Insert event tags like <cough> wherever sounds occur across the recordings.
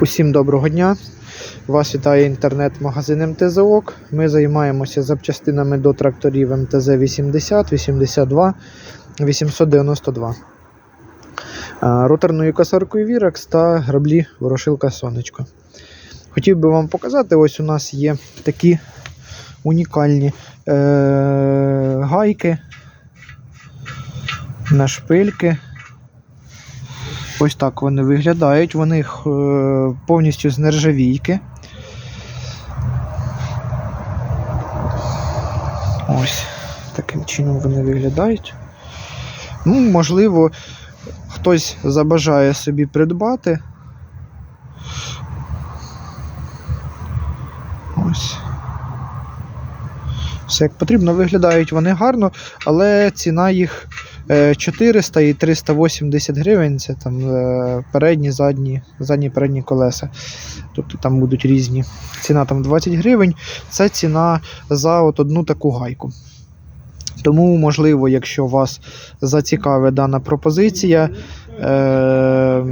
Усім доброго дня. Вас вітає інтернет-магазин МТЗОК. Ми займаємося запчастинами до тракторів МТЗ 80, 82, 892. Роторною косаркою Вірекс та граблі Ворошилка Сонечко. Хотів би вам показати, ось у нас є такі унікальні е- гайки на шпильки. Ось так вони виглядають. Вони е, повністю з нержавійки. Ось таким чином вони виглядають. Ну, можливо, хтось забажає собі придбати. Ось. Все як потрібно, виглядають вони гарно, але ціна їх 400 і 380 гривень. Це там е, передні, задні, задні передні колеса. Тобто там будуть різні. Ціна там 20 гривень. Це ціна за от одну таку гайку. Тому, можливо, якщо вас зацікавить дана пропозиція, е,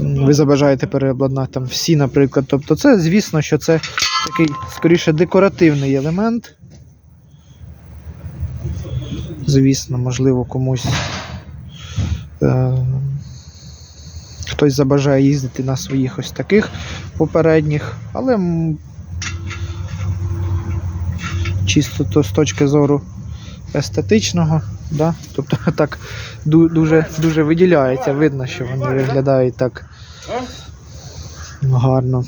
ви забажаєте переобладнати там всі, наприклад. Тобто, це, звісно, що це такий скоріше декоративний елемент. Звісно, можливо, комусь е, хтось забажає їздити на своїх ось таких попередніх, але чисто то з точки зору естетичного, да? тобто <laughs> так дуже, дуже виділяється, видно, що вони виглядають так гарно.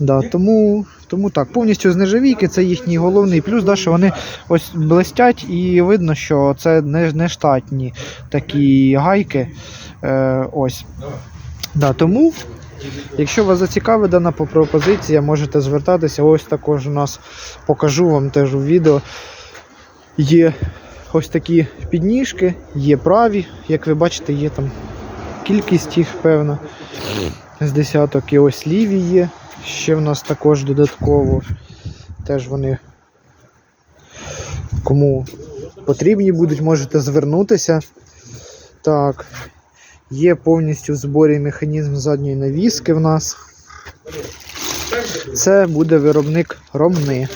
Да, тому, тому так, повністю з нержавійки це їхній головний плюс, да, що вони ось блестять і видно, що це не, не штатні такі гайки. Е, ось. Да, тому, якщо вас зацікавить дана пропозиція, можете звертатися. Ось також у нас покажу вам теж у відео. Є ось такі підніжки, є праві, як ви бачите, є там кількість їх певна з десяток. І ось ліві є. Ще в нас також додатково. Теж вони кому потрібні будуть, можете звернутися. Так. Є повністю в зборі механізм задньої навіски в нас. Це буде виробник ромни.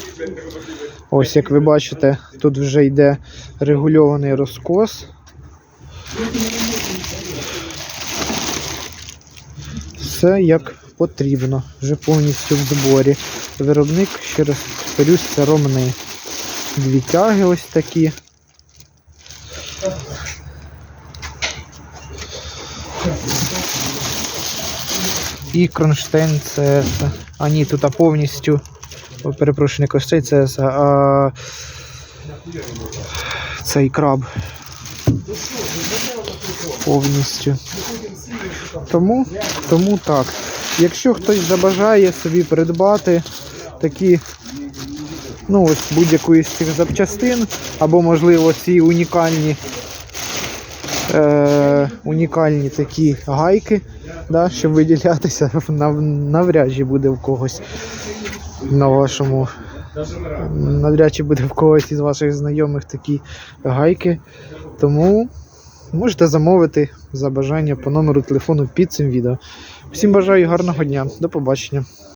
Ось, як ви бачите, тут вже йде регульований розкос. Все як потрібно, вже повністю в зборі. Виробник, ще раз повторюсь, це ромни. Дві тяги ось такі. І кронштейн це- А ні, тут повністю. Перепрошую, не костей це а цей краб. Повністю. Тому, тому так. Якщо хтось забажає собі придбати такі, ну ось будь-яку з цих запчастин, або, можливо, ці унікальні, е, унікальні такі гайки, да, щоб виділятися, <laughs> нав- навряд чи буде в когось на вашому. Навряд чи буде в когось із ваших знайомих такі гайки. Тому можете замовити за бажання по номеру телефону під цим відео. Всім бажаю гарного дня. До побачення.